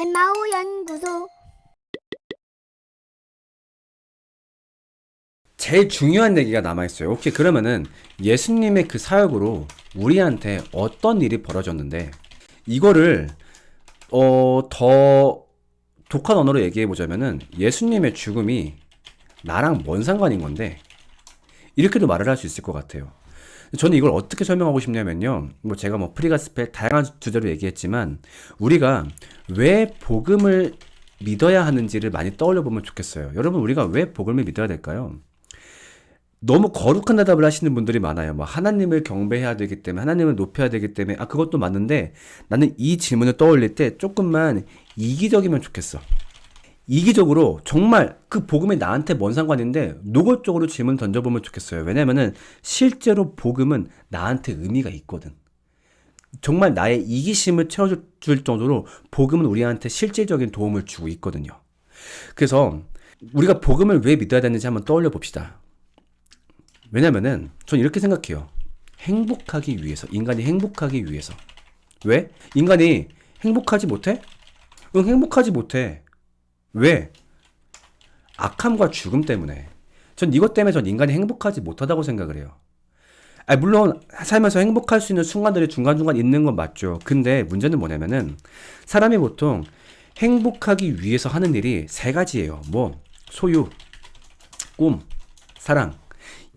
엠마오 연구소 제일 중요한 얘기가 남아있어요. 오케이, 그러면은 예수님의 그 사역으로 우리한테 어떤 일이 벌어졌는데, 이거를, 어, 더 독한 언어로 얘기해 보자면은 예수님의 죽음이 나랑 뭔 상관인 건데, 이렇게도 말을 할 수 있을 것 같아요. 저는 이걸 어떻게 설명하고 싶냐면요. 뭐 제가 뭐 프리가스펠 다양한 주제로 얘기했지만, 우리가 왜 복음을 믿어야 하는지를 많이 떠올려 보면 좋겠어요. 여러분, 우리가 왜 복음을 믿어야 될까요? 너무 거룩한 대답을 하시는 분들이 많아요. 뭐 하나님을 경배해야 되기 때문에 하나님을 높여야 되기 때문에 아 그것도 맞는데 나는 이 질문을 떠올릴 때 조금만 이기적이면 좋겠어. 이기적으로 정말 그 복음이 나한테 뭔 상관인데 노골적으로 질문 던져보면 좋겠어요. 왜냐면은 실제로 복음은 나한테 의미가 있거든. 정말 나의 이기심을 채워줄 정도로 복음은 우리한테 실질적인 도움을 주고 있거든요. 그래서 우리가 복음을 왜 믿어야 되는지 한번 떠올려 봅시다. 왜냐면은 전 이렇게 생각해요. 행복하기 위해서, 인간이 행복하기 위해서. 왜? 인간이 행복하지 못해? 응, 행복하지 못해. 왜? 악함과 죽음 때문에. 전 이것 때문에 전 인간이 행복하지 못하다고 생각을 해요. 아, 물론 살면서 행복할 수 있는 순간들이 중간중간 있는 건 맞죠. 근데 문제는 뭐냐면은 사람이 보통 행복하기 위해서 하는 일이 세 가지예요. 뭐 소유, 꿈, 사랑.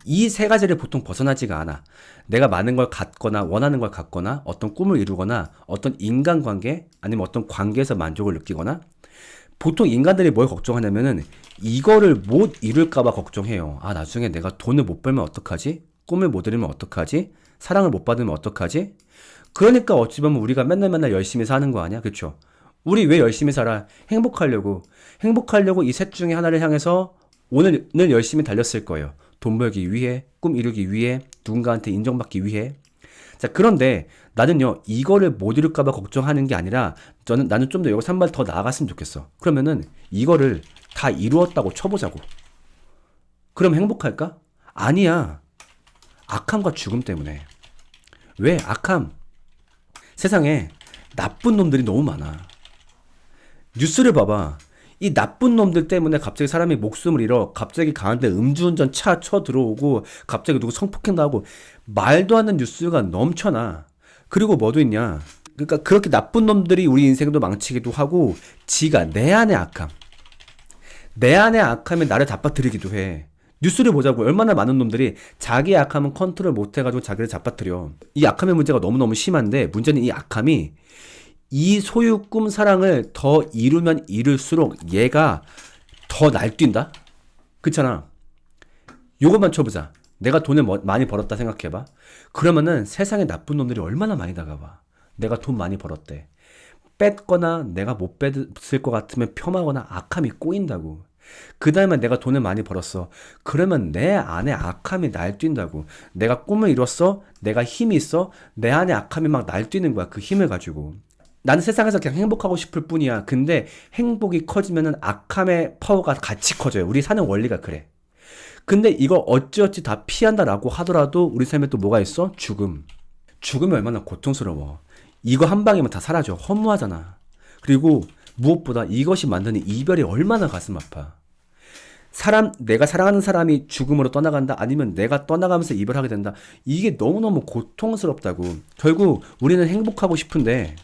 이 세 가지를 보통 벗어나지가 않아. 내가 많은 걸 갖거나 원하는 걸 갖거나 어떤 꿈을 이루거나 어떤 인간관계 아니면 어떤 관계에서 만족을 느끼거나 보통 인간들이 뭘 걱정하냐면은 이거를 못 이룰까봐 걱정해요. 아, 나중에 내가 돈을 못 벌면 어떡하지? 꿈을 못 이루면 어떡하지? 사랑을 못 받으면 어떡하지? 그러니까 어찌 보면 우리가 맨날 맨날 열심히 사는 거 아니야? 그쵸? 우리 왜 열심히 살아? 행복하려고. 행복하려고 이 셋 중에 하나를 향해서 오늘은 열심히 달렸을 거예요. 돈 벌기 위해, 꿈 이루기 위해, 누군가한테 인정받기 위해. 자, 그런데 나는요, 이거를 못 이룰까봐 걱정하는 게 아니라, 저는, 나는 좀 더 여기서 한 발 더 나아갔으면 좋겠어. 그러면은, 이거를 다 이루었다고 쳐보자고. 그럼 행복할까? 아니야. 악함과 죽음 때문에. 왜? 악함. 세상에 나쁜 놈들이 너무 많아. 뉴스를 봐봐. 이 나쁜 놈들 때문에 갑자기 사람이 목숨을 잃어, 갑자기 강한데 음주운전 차 쳐 들어오고, 갑자기 누구 성폭행 당하고, 말도 안 되는 뉴스가 넘쳐나. 그리고 뭐도 있냐. 그러니까 그렇게 나쁜 놈들이 우리 인생도 망치기도 하고, 지가 내 안의 악함. 내 안의 악함이 나를 잡아뜨리기도 해. 뉴스를 보자고 얼마나 많은 놈들이 자기의 악함은 컨트롤 못해가지고 자기를 잡아뜨려. 이 악함의 문제가 너무너무 심한데 문제는 이 악함이 이 소유 꿈 사랑을 더 이루면 이룰수록 얘가 더 날뛴다? 그렇잖아. 요것만 쳐보자. 내가 돈을 뭐- 많이 벌었다 생각해봐. 그러면은 세상에 나쁜 놈들이 얼마나 많이 다가와. 내가 돈 많이 벌었대. 뺐거나 내가 못 뺐을 것 같으면 폄하거나 악함이 꼬인다고. 그 다음에 내가 돈을 많이 벌었어. 그러면 내 안에 악함이 날뛴다고. 내가 꿈을 이뤘어. 내가 힘이 있어. 내 안에 악함이 막 날뛰는 거야. 그 힘을 가지고. 나는 세상에서 그냥 행복하고 싶을 뿐이야. 근데 행복이 커지면은 악함의 파워가 같이 커져요. 우리 사는 원리가 그래. 근데 이걸 어찌어찌 다 피한다라고 하더라도 우리 삶에 또 뭐가 있어? 죽음. 죽음이 얼마나 고통스러워. 이거 한 방이면 다 사라져. 허무하잖아. 그리고 무엇보다 이것이 만드는 이별이 얼마나 가슴 아파. 사람, 내가 사랑하는 사람이 죽음으로 떠나간다? 아니면 내가 떠나가면서 이별하게 된다? 이게 너무너무 고통스럽다고. 결국 우리는 행복하고 싶은데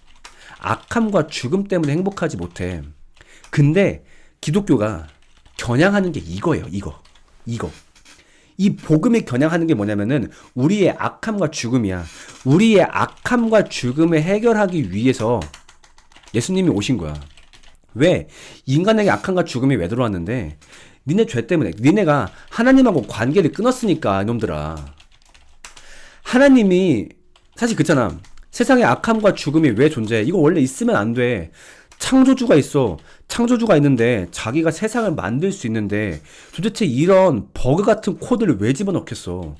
악함과 죽음 때문에 행복하지 못해. 근데 기독교가 겨냥하는 게 이거예요, 이거. 이거. 이 복음이 겨냥하는 게 뭐냐면은 우리의 악함과 죽음이야. 우리의 악함과 죽음을 해결하기 위해서 예수님이 오신 거야. 왜? 인간에게 악함과 죽음이 왜 들어왔는데? 니네 죄 때문에. 니네가 하나님하고 관계를 끊었으니까, 이놈들아. 하나님이, 사실 그렇잖아. 세상에 악함과 죽음이 왜 존재해? 이거 원래 있으면 안 돼. 창조주가 있어. 창조주가 있는데 자기가 세상을 만들 수 있는데 도대체 이런 버그 같은 코드를 왜 집어넣겠어?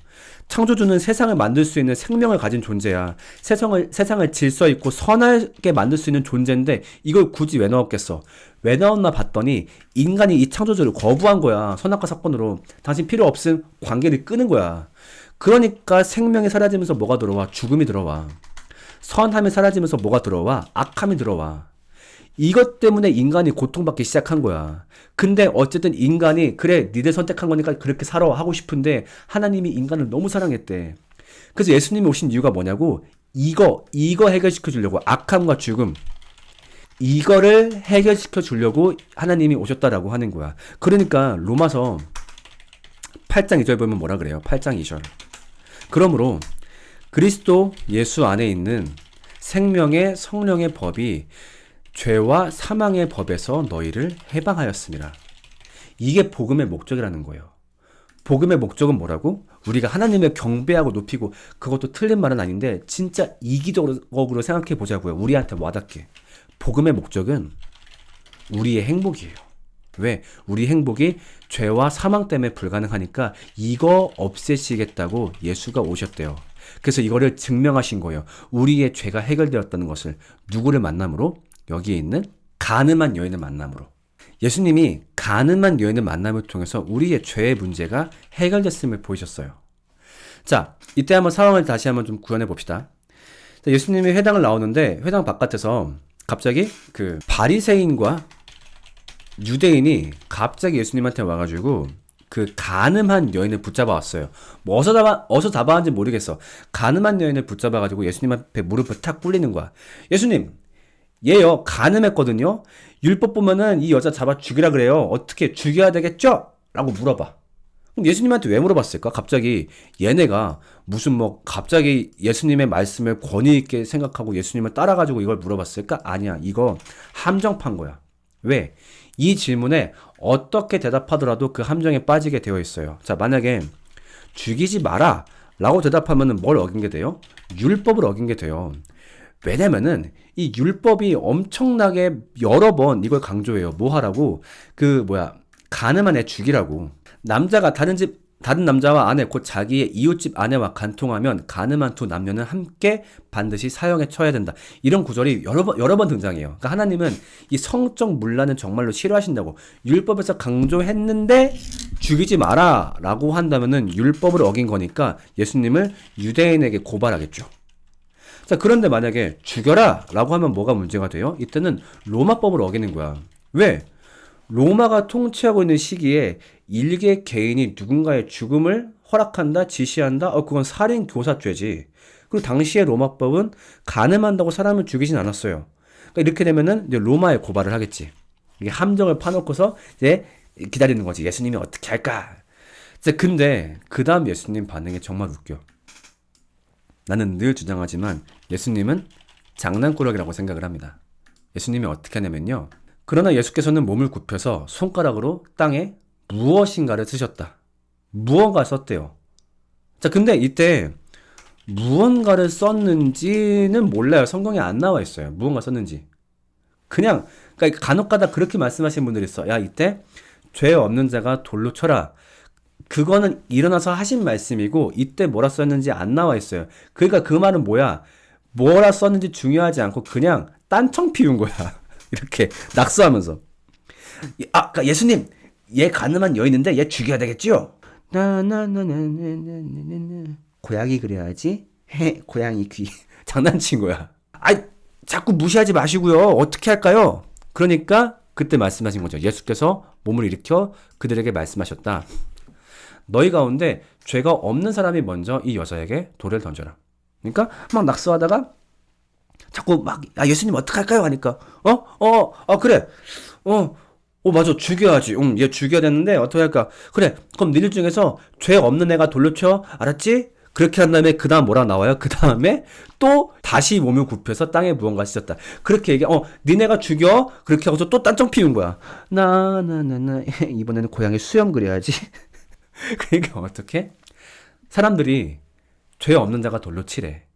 창조주는 세상을 만들 수 있는 생명을 가진 존재야. 세상을 세상을 질서 있고 선하게 만들 수 있는 존재인데 이걸 굳이 왜 넣었겠어? 왜 넣었나 봤더니 인간이 이 창조주를 거부한 거야. 선악과 사건으로. 당신 필요 없음 관계를 끄는 거야. 그러니까 생명이 사라지면서 뭐가 들어와? 죽음이 들어와. 선함이 사라지면서 뭐가 들어와? 악함이 들어와. 이것 때문에 인간이 고통받기 시작한 거야. 근데 어쨌든 인간이 그래 니들 선택한 거니까 그렇게 살아 하고 싶은데 하나님이 인간을 너무 사랑했대. 그래서 예수님이 오신 이유가 뭐냐고 이거 이거 해결시켜 주려고 악함과 죽음 이거를 해결시켜 주려고 하나님이 오셨다라고 하는 거야. 그러니까 로마서 8장 2절 보면 뭐라 그래요? 8장 2절. 그러므로 그리스도 예수 안에 있는 생명의 성령의 법이 죄와 사망의 법에서 너희를 해방하였습니다. 이게 복음의 목적이라는 거예요. 복음의 목적은 뭐라고? 우리가 하나님을 경배하고 높이고 그것도 틀린 말은 아닌데 진짜 이기적으로 생각해 보자고요. 우리한테 와닿게. 복음의 목적은 우리의 행복이에요. 왜? 우리 행복이 죄와 사망 때문에 불가능하니까 이거 없애시겠다고 예수가 오셨대요. 그래서 이거를 증명하신 거예요. 우리의 죄가 해결되었다는 것을 누구를 만남으로? 여기에 있는 가늠한 여인을 만남으로. 예수님이 가늠한 여인을 만남을 통해서 우리의 죄의 문제가 해결됐음을 보이셨어요. 자, 이때 한번 상황을 다시 한번 좀 구현해 봅시다. 자, 예수님이 회당을 나오는데 회당 바깥에서 갑자기 그 바리새인과 유대인이 갑자기 예수님한테 와가지고 그 가늠한 여인을 붙잡아 왔어요. 뭐 어서 잡아 어서 잡아왔는지 모르겠어. 가늠한 여인을 붙잡아 가지고 예수님 앞에 무릎을 탁 꿇리는 거야. 예수님, 얘요 가늠했거든요. 율법 보면은 이 여자 잡아 죽이라 그래요. 어떻게 죽여야 되겠죠? 라고 물어봐. 그럼 예수님한테 왜 물어봤을까? 갑자기 얘네가 무슨 뭐 갑자기 예수님의 말씀을 권위 있게 생각하고 예수님을 따라가지고 이걸 물어봤을까? 아니야. 이거 함정판 거야. 왜? 이 질문에 어떻게 대답하더라도 그 함정에 빠지게 되어 있어요. 자, 만약에 죽이지 마라 라고 대답하면은 뭘 어긴 게 돼요? 율법을 어긴 게 돼요. 왜냐면은 이 율법이 엄청나게 여러 번 이걸 강조해요. 뭐 하라고? 그 뭐야? 가늠한 애 죽이라고. 남자가 다른 집 다른 남자와 아내 곧 자기의 이웃집 아내와 간통하면 가늠한 두 남녀는 함께 반드시 사형에 처해야 된다. 이런 구절이 여러 번 여러 번 등장해요. 그러니까 하나님은 이 성적 문란은 정말로 싫어하신다고 율법에서 강조했는데 죽이지 마라라고 한다면은 율법을 어긴 거니까 예수님을 유대인에게 고발하겠죠. 자, 그런데 만약에 죽여라라고 하면 뭐가 문제가 돼요? 이때는 로마법을 어기는 거야. 왜? 로마가 통치하고 있는 시기에 일개 개인이 누군가의 죽음을 허락한다, 지시한다? 어, 그건 살인 교사죄지. 그리고 당시의 로마법은 가늠한다고 사람을 죽이진 않았어요. 그러니까 이렇게 되면은 이제 로마에 고발을 하겠지. 이게 함정을 파놓고서 이제 기다리는 거지. 예수님이 어떻게 할까? 자, 근데 그 다음 예수님 반응이 정말 웃겨. 나는 늘 주장하지만 예수님은 장난꾸러기라고 생각을 합니다. 예수님이 어떻게 하냐면요. 그러나 예수께서는 몸을 굽혀서 손가락으로 땅에 무엇인가를 쓰셨다. 무언가 썼대요. 자, 근데 이때 무언가를 썼는지는 몰라요. 성경에 안 나와 있어요. 무언가 썼는지. 그냥, 그러니까 간혹가다 그렇게 말씀하시는 분들이 있어. 야, 이때 죄 없는 자가 돌로 쳐라. 그거는 일어나서 하신 말씀이고 이때 뭐라 썼는지 안 나와 있어요. 그러니까 그 말은 뭐야? 뭐라 썼는지 중요하지 않고 그냥 딴청 피운 거야. 이렇게 낙서하면서 아, 그러니까 예수님 얘 가늠한 여인인데 얘 죽여야 되겠지요? 나나나나나나나 고양이 그래야지. 헤 고양이 귀 장난친 거야. 아이 자꾸 무시하지 마시고요. 어떻게 할까요? 그러니까 그때 말씀하신 거죠. 예수께서 몸을 일으켜 그들에게 말씀하셨다. 너희 가운데 죄가 없는 사람이 먼저 이 여자에게 돌을 던져라. 그러니까 막 낙서하다가 자꾸 막, 아, 예수님 어떡할까요? 하니까, 어? 어, 아, 그래. 어, 어, 맞아. 죽여야지. 응, 얘 죽여야 되는데, 어떻게 할까? 그래. 그럼 니들 중에서 죄 없는 애가 돌려 쳐. 알았지? 그렇게 한 다음에 그 다음 뭐라 나와요? 그 다음에 또 다시 몸을 굽혀서 땅에 무언가 씻었다. 그렇게 얘기해. 어, 니네가 죽여? 그렇게 하고서 또 딴청 피운 거야. 나, 나, 나, 나. 이번에는 고양이 수염 그려야지. 그러니까 어떻게? 사람들이 죄 없는 자가 돌로 치래.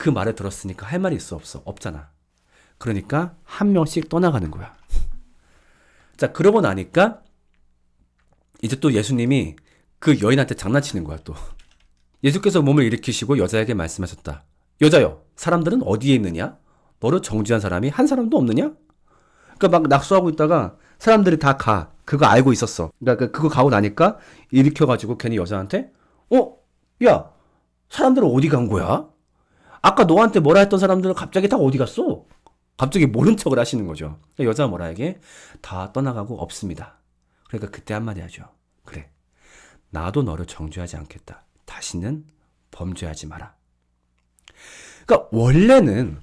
그 말을 들었으니까 할 말이 있어 없어? 없잖아. 그러니까 한 명씩 떠나가는 거야. 자, 그러고 나니까 이제 또 예수님이 그 여인한테 장난치는 거야, 또. 예수께서 몸을 일으키시고 여자에게 말씀하셨다. 여자여, 사람들은 어디에 있느냐? 너를 정죄한 사람이 한 사람도 없느냐? 그러니까 막 낙수하고 있다가 사람들이 다 가. 그거 알고 있었어. 그러니까 그거 가고 나니까 일으켜가지고 괜히 여자한테, 어? 야, 사람들은 어디 간 거야? 아까 너한테 뭐라 했던 사람들은 갑자기 다 어디 갔어? 갑자기 모른 척을 하시는 거죠. 그러니까 여자가 뭐라 하게? 다 떠나가고 없습니다. 그러니까 그때 한마디 하죠. 그래. 나도 너를 정죄하지 않겠다. 다시는 범죄하지 마라. 그러니까 원래는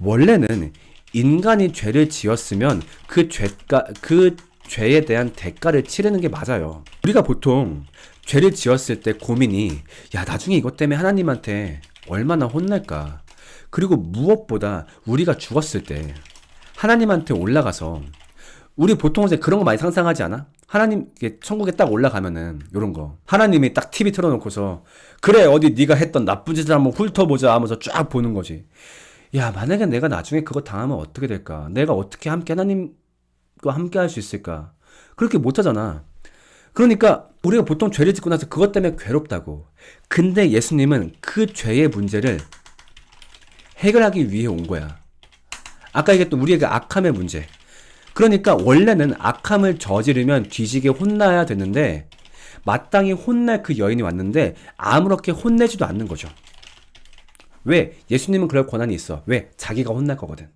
원래는 인간이 죄를 지었으면 그 죄가 그 죄에 대한 대가를 치르는 게 맞아요. 우리가 보통 죄를 지었을 때 고민이 야 나중에 이것 때문에 하나님한테 얼마나 혼날까. 그리고 무엇보다 우리가 죽었을 때 하나님한테 올라가서 우리 보통 이제 그런 거 많이 상상하지 않아? 하나님 천국에 딱 올라가면은 요런 거 하나님이 딱 TV 틀어놓고서 그래 어디 네가 했던 나쁜 짓을 한번 훑어보자 하면서 쫙 보는 거지. 야 만약에 내가 나중에 그거 당하면 어떻게 될까? 내가 어떻게 함께 하나님과 함께 할 수 있을까? 그렇게 못하잖아. 그러니까 우리가 보통 죄를 짓고 나서 그것 때문에 괴롭다고. 근데 예수님은 그 죄의 문제를 해결하기 위해 온 거야. 아까 얘기했던 우리에게 악함의 문제. 그러니까 원래는 악함을 저지르면 뒤지게 혼나야 되는데 마땅히 혼날 그 여인이 왔는데 아무렇게 혼내지도 않는 거죠. 왜? 예수님은 그럴 권한이 있어. 왜? 자기가 혼날 거거든.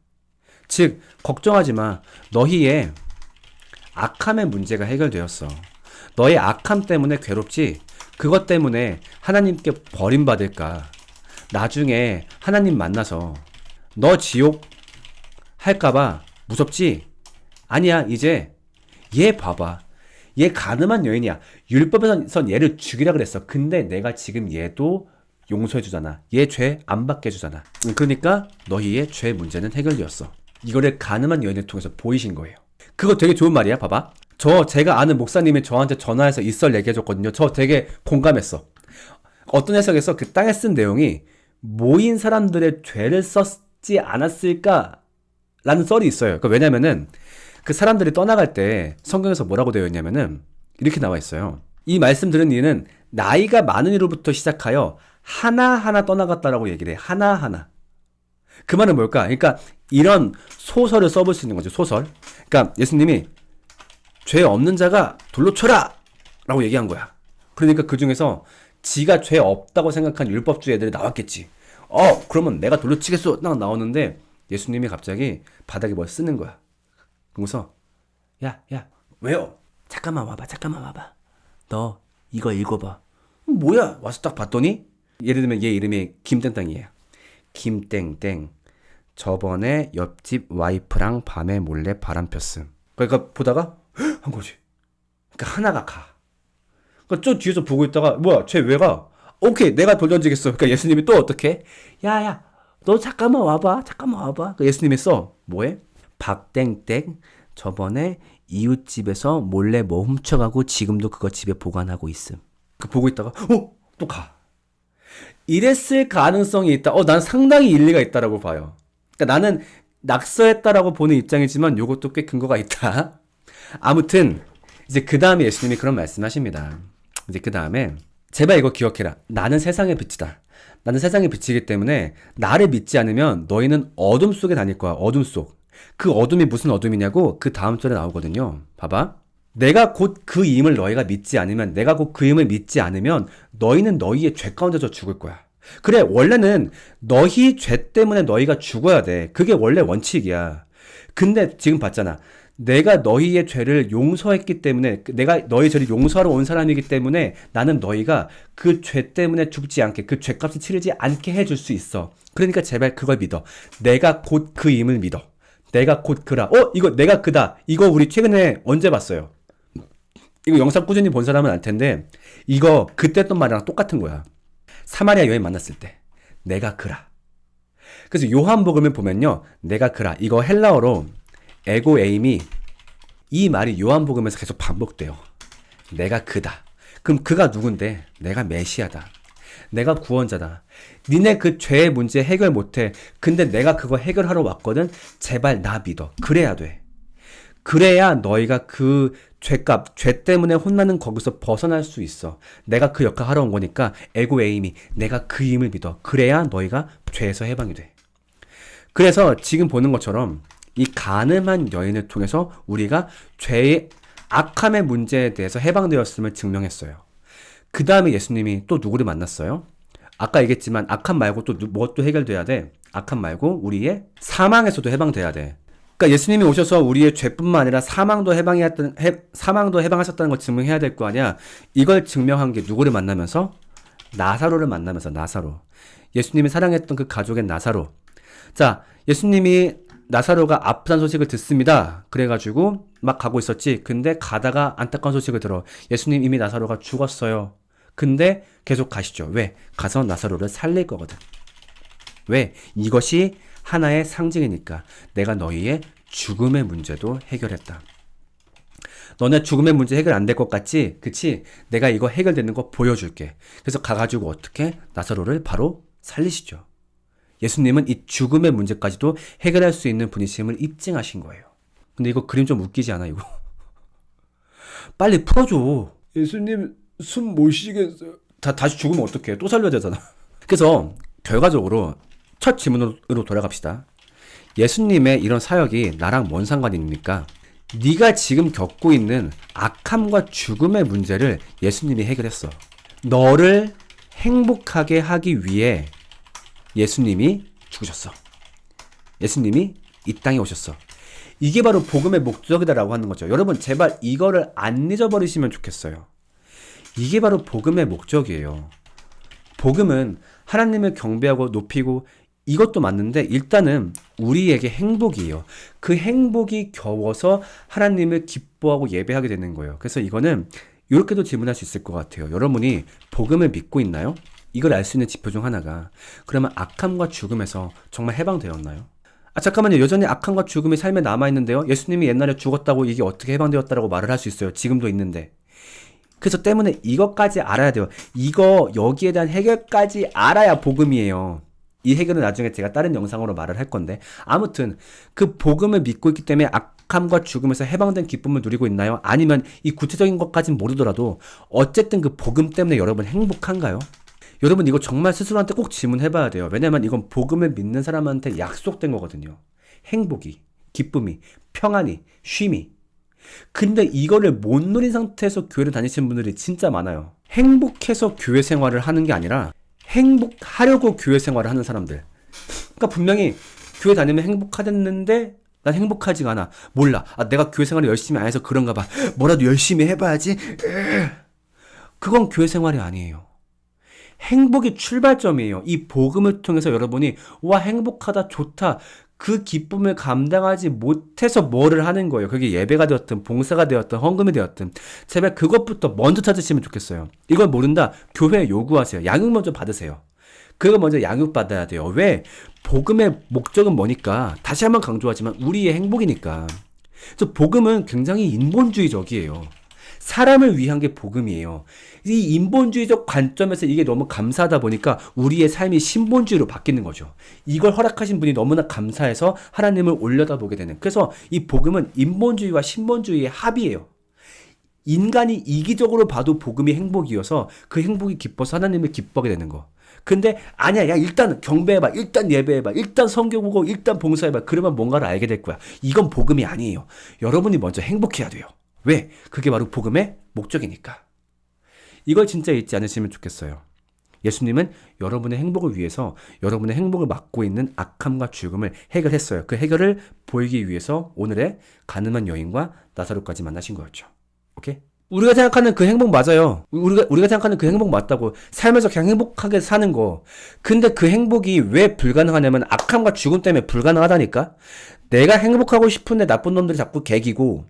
즉, 걱정하지 마. 너희의 악함의 문제가 해결되었어. 너의 악함 때문에 괴롭지? 그것 때문에 하나님께 버림받을까? 나중에 하나님 만나서 너 지옥 할까봐 무섭지? 아니야, 이제 얘 봐봐. 얘 가늠한 여인이야. 율법에선 얘를 죽이라 그랬어. 근데 내가 지금 얘도 용서해 주잖아. 얘 죄 안 받게 해 주잖아. 음, 그러니까 너희의 죄 문제는 해결되었어. 이거를 가늠한 여인을 통해서 보이신 거예요. 그거 되게 좋은 말이야. 봐봐. 저 제가 아는 목사님이 저한테 전화해서 이썰 얘기해 줬거든요. 저 되게 공감했어. 어떤 해석에서 그 땅에 쓴 내용이 모인 사람들의 죄를 썼지 않았을까? 라는 썰이 있어요. 그러니까 왜냐면은 그 사람들이 떠나갈 때 성경에서 뭐라고 되어 있냐면은 이렇게 나와 있어요. 이 말씀 들은 이는 나이가 많은 이로부터 시작하여 하나하나 떠나갔다라고 얘기를 해. 하나하나. 그 말은 뭘까? 그러니까 이런 소설을 써볼 수 있는 거죠. 소설. 그러니까 예수님이 죄 없는 자가 돌로 쳐라! 라고 얘기한 거야. 그러니까 그 중에서 지가 죄 없다고 생각한 율법주의 애들이 나왔겠지. 어, 그러면 내가 돌로 치겠어! 딱 나오는데 예수님이 갑자기 바닥에 뭘 쓰는 거야. 그러면서 야, 야, 왜요? 잠깐만 와봐, 잠깐만 와봐. 너 이거 읽어봐. 뭐야? 와서 딱 봤더니 예를 들면 얘 이름이 김땡땡이에요. 김땡땡. 저번에 옆집 와이프랑 밤에 몰래 바람 폈음. 그러니까 보다가 헉! 한 거지. 그러니까 하나가 가. 그러니까 저 뒤에서 보고 있다가 뭐야, 쟤 왜 가? 오케이, 내가 돌 던지겠어. 그러니까 예수님이 또 어떻게? 야야, 너 잠깐만 와봐, 잠깐만 와봐. 그러니까 예수님이 써 뭐해? 박땡땡. 저번에 이웃집에서 몰래 뭐 훔쳐가고 지금도 그거 집에 보관하고 있음. 그 보고 있다가 어, 또 가. 이랬을 가능성이 있다. 어, 난 상당히 일리가 있다라고 봐요. 그러니까 나는 낙서했다라고 보는 입장이지만 요것도 꽤 근거가 있다. 아무튼 이제 그 다음에 예수님이 그런 말씀하십니다. 이제 그 다음에 제발 이거 기억해라. 나는 세상의 빛이다. 나는 세상의 빛이기 때문에 나를 믿지 않으면 너희는 어둠 속에 다닐 거야. 어둠 속. 그 어둠이 무슨 어둠이냐고 그 다음 절에 나오거든요. 봐봐. 내가 곧 그 임을 너희가 믿지 않으면 내가 곧 그 임을 믿지 않으면 너희는 너희의 죄 가운데 서 죽을 거야. 그래 원래는 너희 죄 때문에 너희가 죽어야 돼. 그게 원래 원칙이야. 근데 지금 봤잖아. 내가 너희의 죄를 용서했기 때문에 내가 너희 죄를 용서하러 온 사람이기 때문에 나는 너희가 그 죄 때문에 죽지 않게 그 죄값을 치르지 않게 해줄 수 있어. 그러니까 제발 그걸 믿어. 내가 곧 그 임을 믿어. 내가 곧 그라. 어 이거 내가 그다. 이거 우리 최근에 언제 봤어요? 이거 영상 꾸준히 본 사람은 알 텐데 이거 그때 했던 말이랑 똑같은 거야. 사마리아 여인 만났을 때 내가 그라. 그래서 요한복음을 보면요. 내가 그라. 이거 헬라어로 에고 에임이 이 말이 요한복음에서 계속 반복돼요. 내가 그다. 그럼 그가 누군데? 내가 메시아다. 내가 구원자다. 니네 그 죄의 문제 해결 못해. 근데 내가 그거 해결하러 왔거든. 제발 나 믿어. 그래야 돼. 그래야 너희가 그 죄값, 죄 때문에 혼나는 거기서 벗어날 수 있어. 내가 그 역할 하러 온 거니까 에고 에임이 내가 그 힘을 믿어. 그래야 너희가 죄에서 해방이 돼. 그래서 지금 보는 것처럼 이 가늠한 여인을 통해서 우리가 죄의 악함의 문제에 대해서 해방되었음을 증명했어요. 그 다음에 예수님이 또 누구를 만났어요? 아까 얘기했지만 악함 말고 또 무엇도 해결돼야 돼? 악함 말고 우리의 사망에서도 해방돼야 돼. 그러니까 예수님이 오셔서 우리의 죄뿐만 아니라 사망도 해방했던 해, 사망도 해방하셨다는 걸 증명해야 될 거 아니야. 이걸 증명한 게 누구를 만나면서 나사로를 만나면서 나사로. 예수님이 사랑했던 그 가족의 나사로. 자, 예수님이 나사로가 아프다는 소식을 듣습니다. 그래가지고 막 가고 있었지. 근데 가다가 안타까운 소식을 들어. 예수님 이미 나사로가 죽었어요. 근데 계속 가시죠. 왜? 가서 나사로를 살릴 거거든. 왜? 이것이 하나의 상징이니까 내가 너희의 죽음의 문제도 해결했다. 너네 죽음의 문제 해결 안 될 것 같지? 그치? 내가 이거 해결되는 거 보여줄게. 그래서 가가지고 어떻게 나사로를 바로 살리시죠. 예수님은 이 죽음의 문제까지도 해결할 수 있는 분이심을 입증하신 거예요. 근데 이거 그림 좀 웃기지 않아, 이거? 빨리 풀어줘. 예수님 숨 못 쉬겠어요. 다, 다시 죽으면 어떡해. 또 살려야 되잖아. 그래서 결과적으로 첫 질문으로 돌아갑시다. 예수님의 이런 사역이 나랑 뭔 상관입니까? 네가 지금 겪고 있는 악함과 죽음의 문제를 예수님이 해결했어. 너를 행복하게 하기 위해 예수님이 죽으셨어. 예수님이 이 땅에 오셨어. 이게 바로 복음의 목적이다라고 하는 거죠. 여러분, 제발 이거를 안 잊어버리시면 좋겠어요. 이게 바로 복음의 목적이에요. 복음은 하나님을 경배하고 높이고 이것도 맞는데 일단은 우리에게 행복이에요. 그 행복이 겨워서 하나님을 기뻐하고 예배하게 되는 거예요. 그래서 이거는 이렇게도 질문할 수 있을 것 같아요. 여러분이 복음을 믿고 있나요? 이걸 알 수 있는 지표 중 하나가 그러면 악함과 죽음에서 정말 해방되었나요? 아 잠깐만요. 여전히 악함과 죽음이 삶에 남아 있는데요. 예수님이 옛날에 죽었다고 이게 어떻게 해방되었다라고 말을 할 수 있어요. 지금도 있는데. 그래서 때문에 이것까지 알아야 돼요. 이거 여기에 대한 해결까지 알아야 복음이에요. 이 해결은 나중에 제가 다른 영상으로 말을 할 건데 아무튼 그 복음을 믿고 있기 때문에 악함과 죽음에서 해방된 기쁨을 누리고 있나요? 아니면 이 구체적인 것까진 모르더라도 어쨌든 그 복음 때문에 여러분 행복한가요? 여러분 이거 정말 스스로한테 꼭 질문해봐야 돼요. 왜냐면 이건 복음을 믿는 사람한테 약속된 거거든요. 행복이, 기쁨이, 평안이, 쉼이. 근데 이거를 못 누린 상태에서 교회를 다니시는 분들이 진짜 많아요. 행복해서 교회 생활을 하는 게 아니라 행복하려고 교회 생활을 하는 사람들. 그러니까 분명히 교회 다니면 행복하겠는데 난 행복하지가 않아. 몰라. 아, 내가 교회 생활을 열심히 안 해서 그런가 봐. 뭐라도 열심히 해봐야지. 그건 교회 생활이 아니에요. 행복이 출발점이에요. 이 복음을 통해서 여러분이 와 행복하다 좋다 그 기쁨을 감당하지 못해서 뭐를 하는 거예요. 그게 예배가 되었든 봉사가 되었든 헌금이 되었든 제발 그것부터 먼저 찾으시면 좋겠어요. 이걸 모른다. 교회에 요구하세요. 양육 먼저 받으세요. 그거 먼저 양육받아야 돼요. 왜? 복음의 목적은 뭐니까 다시 한번 강조하지만 우리의 행복이니까. 그래서 복음은 굉장히 인본주의적이에요. 사람을 위한 게 복음이에요. 이 인본주의적 관점에서 이게 너무 감사하다 보니까 우리의 삶이 신본주의로 바뀌는 거죠. 이걸 허락하신 분이 너무나 감사해서 하나님을 올려다 보게 되는. 그래서 이 복음은 인본주의와 신본주의의 합이에요. 인간이 이기적으로 봐도 복음이 행복이어서 그 행복이 기뻐서 하나님을 기뻐하게 되는 거. 근데 아니야, 야 일단 경배해봐, 일단 예배해봐, 일단 성경 보고, 일단 봉사해봐. 그러면 뭔가를 알게 될 거야. 이건 복음이 아니에요. 여러분이 먼저 행복해야 돼요. 왜? 그게 바로 복음의 목적이니까. 이걸 진짜 잊지 않으시면 좋겠어요. 예수님은 여러분의 행복을 위해서 여러분의 행복을 막고 있는 악함과 죽음을 해결했어요. 그 해결을 보이기 위해서 오늘의 가늠한 여인과 나사로까지 만나신 거였죠. 오케이? 우리가 생각하는 그 행복 맞아요. 우리가, 우리가 생각하는 그 행복 맞다고. 삶에서 그냥 행복하게 사는 거. 근데 그 행복이 왜 불가능하냐면 악함과 죽음 때문에 불가능하다니까? 내가 행복하고 싶은데 나쁜 놈들이 자꾸 개기고,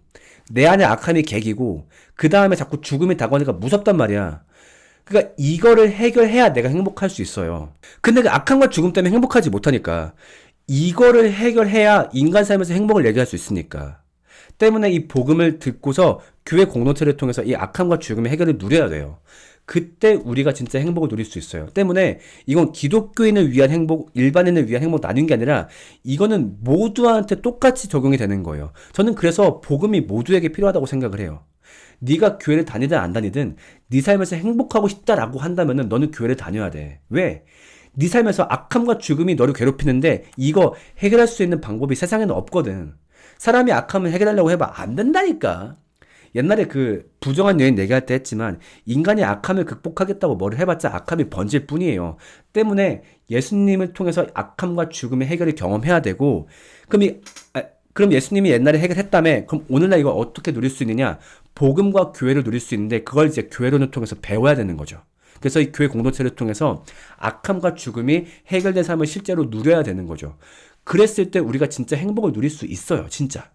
내 안에 악함이 개기고 그 다음에 자꾸 죽음이 다가오니까 무섭단 말이야. 그러니까 이거를 해결해야 내가 행복할 수 있어요. 근데 그 악함과 죽음 때문에 행복하지 못하니까 이거를 해결해야 인간 삶에서 행복을 얘기할 수 있으니까. 때문에 이 복음을 듣고서 교회 공동체를 통해서 이 악함과 죽음의 해결을 누려야 돼요. 그때 우리가 진짜 행복을 누릴 수 있어요. 때문에 이건 기독교인을 위한 행복, 일반인을 위한 행복 나눈 게 아니라 이거는 모두한테 똑같이 적용이 되는 거예요. 저는 그래서 복음이 모두에게 필요하다고 생각을 해요. 네가 교회를 다니든 안 다니든 네 삶에서 행복하고 싶다라고 한다면은 너는 교회를 다녀야 돼. 왜? 네 삶에서 악함과 죽음이 너를 괴롭히는데 이거 해결할 수 있는 방법이 세상에는 없거든. 사람이 악함을 해결하려고 해봐 안 된다니까. 옛날에 그 부정한 여인 얘기할 때 했지만 인간이 악함을 극복하겠다고 뭘 해봤자 악함이 번질 뿐이에요. 때문에 예수님을 통해서 악함과 죽음의 해결을 경험해야 되고 그럼 이 아, 그럼 예수님이 옛날에 해결했다며 그럼 오늘날 이걸 어떻게 누릴 수 있느냐? 복음과 교회를 누릴 수 있는데 그걸 이제 교회론을 통해서 배워야 되는 거죠. 그래서 이 교회 공동체를 통해서 악함과 죽음이 해결된 삶을 실제로 누려야 되는 거죠. 그랬을 때 우리가 진짜 행복을 누릴 수 있어요. 진짜.